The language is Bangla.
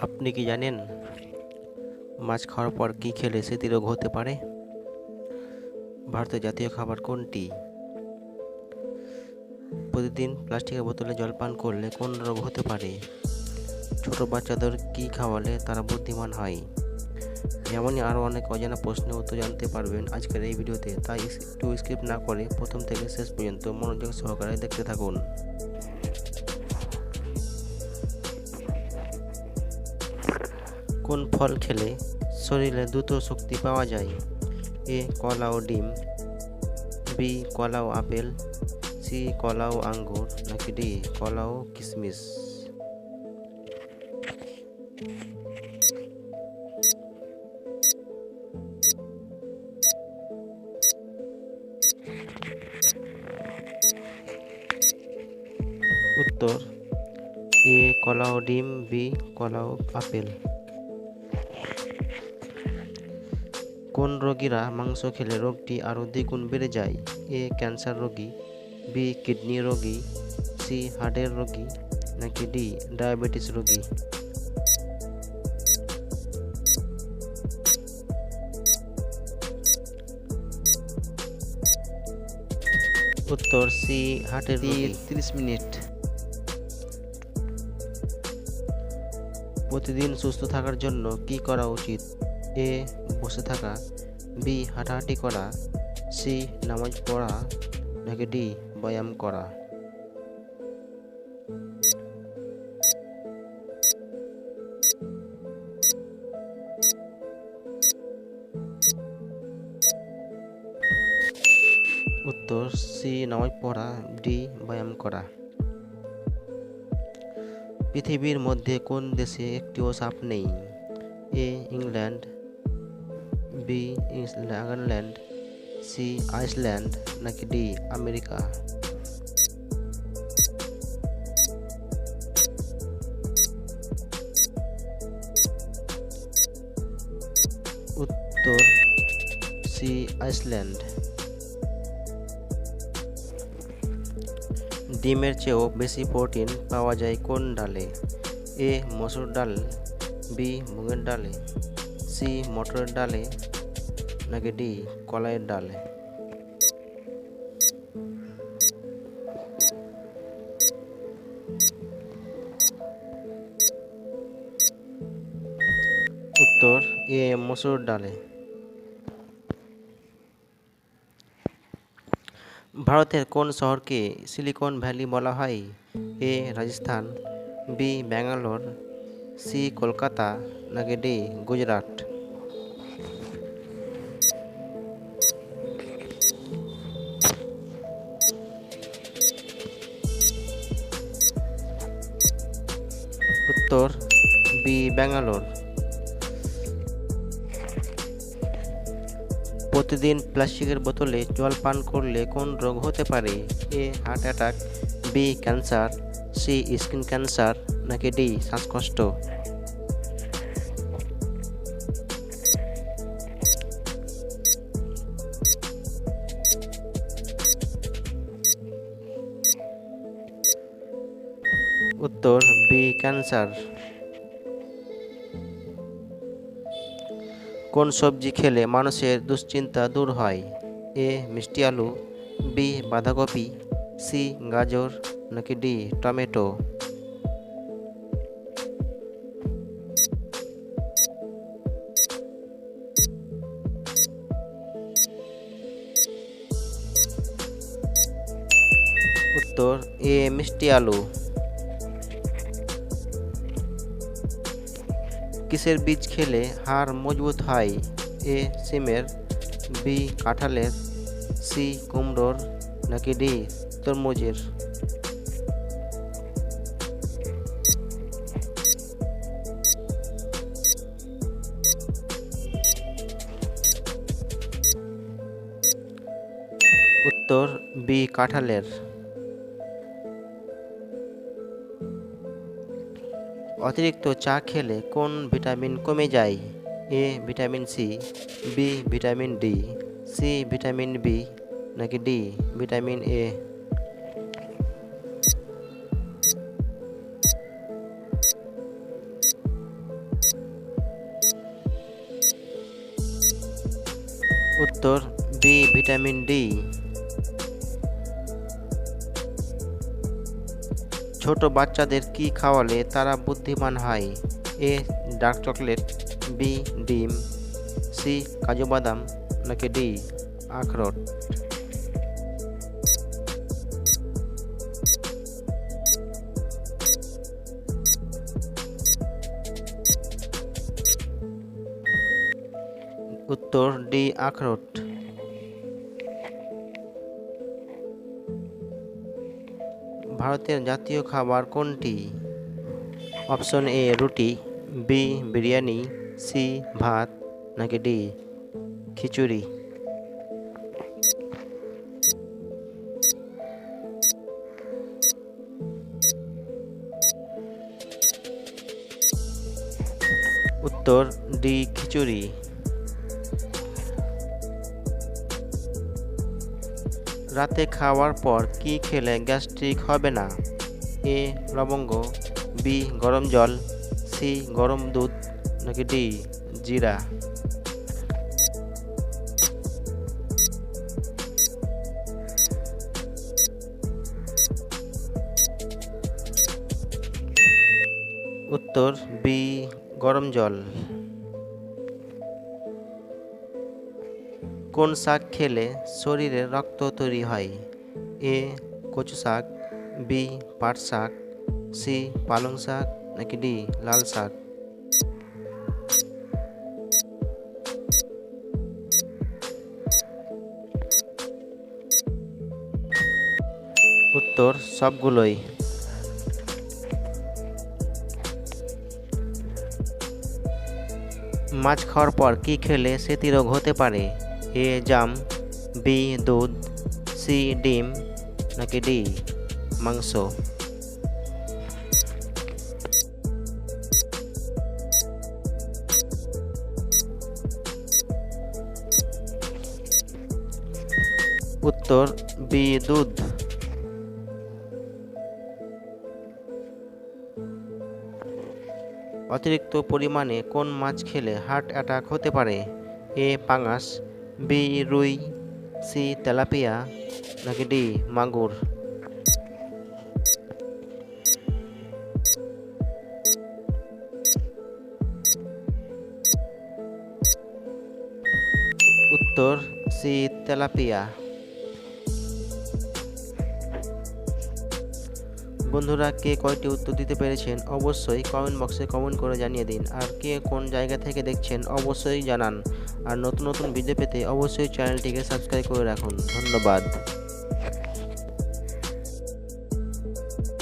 আপনি কি জানেন মাছ খাওয়ার পর কী খেলে সেটি স্মৃতিরোগ হতে পারে? ভারতের জাতীয় খাবার কোনটি? প্রতিদিন প্লাস্টিকের বোতলে জল পান করলে কোন রোগ হতে পারে? ছোট বাচ্চাদের কী খাওয়ালে তারা বুদ্ধিমান হয়? এমনই আরও অনেক অজানা প্রশ্নের উত্তর জানতে পারবেন আজকের এই ভিডিওতে। তাই একটু স্কিপ না করে প্রথম থেকে শেষ পর্যন্ত মনোযোগ সহকারে দেখতে থাকুন। কোন ফল খেলে শরীরে দ্রুত শক্তি পাওয়া যায়? এ কলা ও ডিম, বি কলা ও আপেল, সি কলা ও আঙ্গুর, নাকি ডি কলা ও কিশমিশ উত্তর, এ কলা ও ডিম, বি কলা ও আপেল। কোন রোগীরা মাংস খেলে রোগটি আরও দ্বিগুণ বেড়ে যায়? এ ক্যান্সার রোগী বি কিডনি রোগী সি হার্টের রোগী নাকি ডি ডায়াবেটিস রোগী? উত্তর সি হার্টের রোগী। তিরিশ মিনিট। প্রতিদিন সুস্থ থাকার জন্য কি করা উচিত? এ বসে থাকা, বি হাঁটাহাঁটি করা, সি নামাজ পড়া, নাকি ডি ব্যায়াম করা। উত্তর, সি নামাজ পড়া, ডি ব্যায়াম করা। পৃথিবীর মধ্যে কোন দেশে একটিও সাপ নেই? A England B Nagaland C, Iceland, নাকি ডি, আমেরিকা? উত্তর, সি, আইসল্যান্ড। ডিমের চেয়েও বেশি প্রোটিন পাওয়া যায় কোন ডালে? এ, মসুর ডাল, বি, মুগের ডালে। সি মটরের ডালে নাকি ডি কলাইয়ের ডালে? উত্তর, এ মসুর ডালে। ভারতের কোন শহরকে সিলিকন ভ্যালি বলা হয়? A, Rajasthan, B, Bangalore, C, Kolkata, নাকি ডি, গুজরাট? উত্তর বি, ব্যাঙ্গালোর। প্রতিদিন প্লাস্টিকের বোতলে জল পান করলে কোন রোগ হতে পারে? A, heart attack, B, cancer, C, skin cancer, নাকি ডি, শ্বাসকষ্ট? উত্তর, বি, ক্যান্সার। কোন সবজি খেলে মানুষের দুশ্চিন্তা দূর হয়? এ, মিষ্টি আলু, বি, বাঁধাকপি, সি, গাজর, নাকি ডি, টমেটো? উত্তর, এ, মিষ্টি আলু। কিসের বীজ খেলে হাড় মজবুত হয়? এ সিমের বি কাঁঠালের, সি কুমড়োর, নাকি ডি তরমুজের? উত্তর, বি কাঁঠালের। অতিরিক্ত চা খেলে কোন ভিটামিন কমে যায়? A, vitamin C, B, vitamin D, C, vitamin B, নাকি ডি, ভিটামিন এ? উত্তর, বি, ভিটামিন ডি। ছোট বাচ্চাদের কি খাওয়ালে তারা বুদ্ধিমান হয়? এ, ডার্ক চকলেট, বি, ডিম, সি, কাজু বাদাম, নাকি ডি, আখরোট? উত্তর, ডি, আখরোট। ভারতের জাতীয় খাবার কোনটি? অপশন এ, রুটি, বি, বিরিয়ানি, সি, ভাত, নাকি ডি, খিচুড়ি? উত্তর, ডি, খিচুড়ি। রাতে খাওয়ার পর কি খেলে গ্যাস্ট্রিক হবে না? এ, লবঙ্গ, বি, গরম জল, সি, গরম দুধ, নাকি ডি, জিরা? উত্তর, বি, গরম জল। কোন শাক খেলে শরীরে রক্ত তৈরি হয়? এ, কচু শাক, বি, পাট শাক, সি, পালং শাক, নাকি ডি, লাল শাক? উত্তর সবগুলোই। মাছ খাওয়ার পর কি খেলে স্মৃতিরোগ হতে পারে? এ জাম, বি দুধ, সি ডিম, নাকি ডি মাংস? উত্তর, বি দুধ। অতিরিক্ত পরিমাণে কোন মাছ খেলে হার্ট অ্যাটাক হতে পারে? এ পাঙাশ বি রুই সি তেলাপিয়া নাকি ডি মাগুর উত্তর সি তেলাপিয়া বন্ধুরা, কে কয়টি উত্তর দিতে পেরেছেন অবশ্যই কমেন্ট বক্সে কমেন্ট করে জানিয়ে দিন। আর কে কোন জায়গা থেকে দেখছেন অবশ্যই জানান। আর নতুন নতুন ভিডিও পেতে অবশ্যই চ্যানেলটিকে সাবস্ক্রাইব করে রাখুন। ধন্যবাদ।